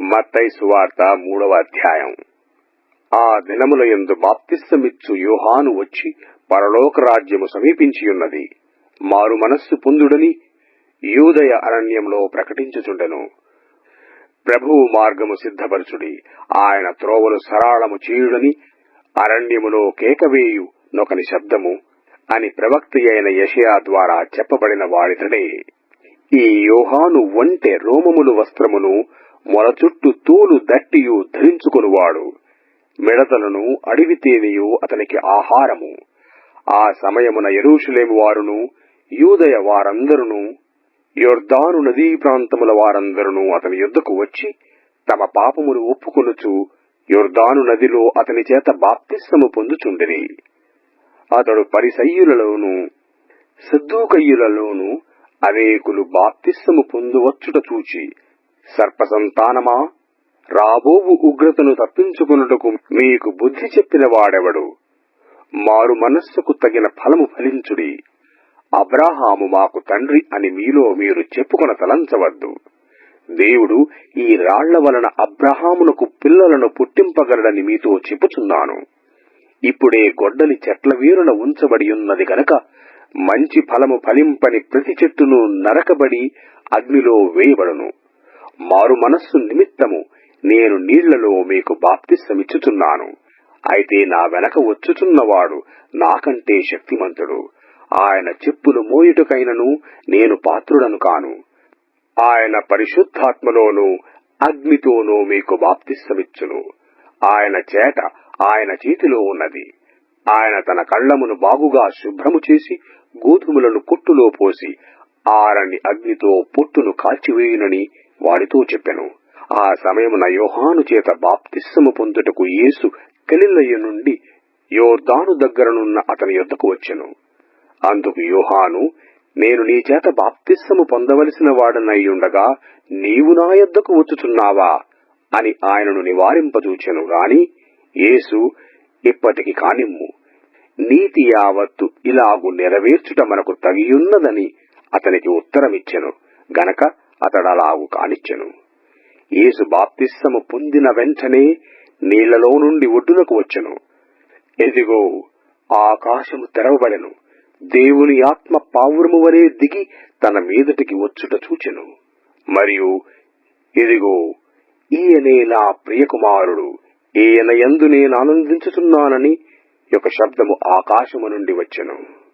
మత్తై సువార్త మూడవ అధ్యాయం. ఆ దినముల ఎందు బాప్తిస్తమిచ్చు యోహాను వచ్చి పరలోక రాజ్యము సమీపించియున్నది. మారు మనస్సు పొందుడని యూదయ అరణ్యంలో ప్రకటించుచుండెను. ప్రభువు మార్గము సిద్ధపరచుడి. ఆయన త్రోవలు సరాళము చేయుడని అరణ్యములో కేకవేయు నొకని శబ్దము అని ప్రవక్త అయిన యషయా ద్వారా చెప్పబడిన వాడితడే. ఈ యోహాను వంటే రోమములు వస్త్రమును మొల చుట్టూ తోలు దట్టియు ధరించుకొనువాడు. మిడతలను అడవి తేనెయు అతనికి ఆహారము. ఆ సమయమున ఎరూషలేము వారును యూదయ వారందరును యొర్దాను నదీ ప్రాంతముల వారందరును అతని యుద్ధకు వచ్చి తమ పాపములు ఒప్పుకొనుచు యొర్దాను నదిలో అతని చేత బాప్తిస్మము పొందుచుండిరి. అతడు పరిసయ్యులలోను సద్దూకయ్యులలోను అనేకులు బాప్తిస్మము పొందువచ్చుట చూచి సర్పసంతానమా? రాబోవు ఉగ్రతను తప్పించుకున్నటకు మీకు బుద్ధి చెప్పిన వాడెవడు మారు మనస్సుకు తగిన ఫలము ఫలించుడి. అబ్రాహాము మాకు తండ్రి అని మీలో మీరు చెప్పుకొన తలంచవద్దు. దేవుడు ఈ రాళ్ళ వలన అబ్రహామునకు పిల్లలను పుట్టింపగలడని మీతో చెప్పుచున్నాను. ఇప్పుడే గొడ్డలి చెట్ల వీరున ఉంచబడి ఉన్నది గనక మంచి ఫలము ఫలింపని ప్రతి చెట్టును నరకబడి అగ్నిలో వేయబడును. మారు మనస్సు నిమిత్తము నేను నీళ్ళలో మీకు బాప్తిస్తమిచ్చుచున్నాను అయితే నా వెనక వచ్చుచున్నవాడు నాకంటే శక్తిమంతుడు. ఆయన చెప్పులు మోయుటకైనను నేను పాత్రుడను కాను. ఆయన పరిశుద్ధాత్మలోనూ అగ్నితోనూ మీకు బాప్తిస్తమిచ్చును ఆయన చేట ఆయన చేతిలో ఉన్నది. ఆయన తన కళ్ళమును బాగుగా శుభ్రము చేసి గోధుమలను పొట్టులో పోసి ఆరని అగ్నితో పొట్టును కాల్చివేయునని వారితో చెప్పెను. ఆ సమయమున యోహాను చేత బాప్తిస్సము పొందుటకు యేసు గలిలయ్య నుండి యోర్దాను దగ్గరనున్న అతని యొద్దకు వచ్చెను. అందుకు యోహాను నేను నీ చేత బాప్తిస్సము పొందవలసిన వాడనయ్యుండగా నీవు నా యొద్దకు వచ్చుచున్నావా అని ఆయనను నివారింపజూచెను. గాని యేసు ఇప్పటికి కానిమ్ము. నీతి యావత్తు ఇలాగు నెరవేర్చుట మనకు తగియున్నదని అతనికి ఉత్తరమిచ్చెను. గనక అతడలాగు కానిచ్చెను. యేసు బాప్తిస్సము పొందిన వెంటనే నీళ్ళలో నుండి ఒడ్డునకు వచ్చెను. ఎదిగో ఆకాశము తెరవబడెను. దేవుని ఆత్మ పావురము వలె దిగి తన మీదటికి వచ్చుట చూచెను. మరియు ఇదిగో ఈయనే నా ప్రియకుమారుడు. ఈయన యందు నేను ఆనందించుతున్నానని యొక్క శబ్దము ఆకాశము నుండి వచ్చెను.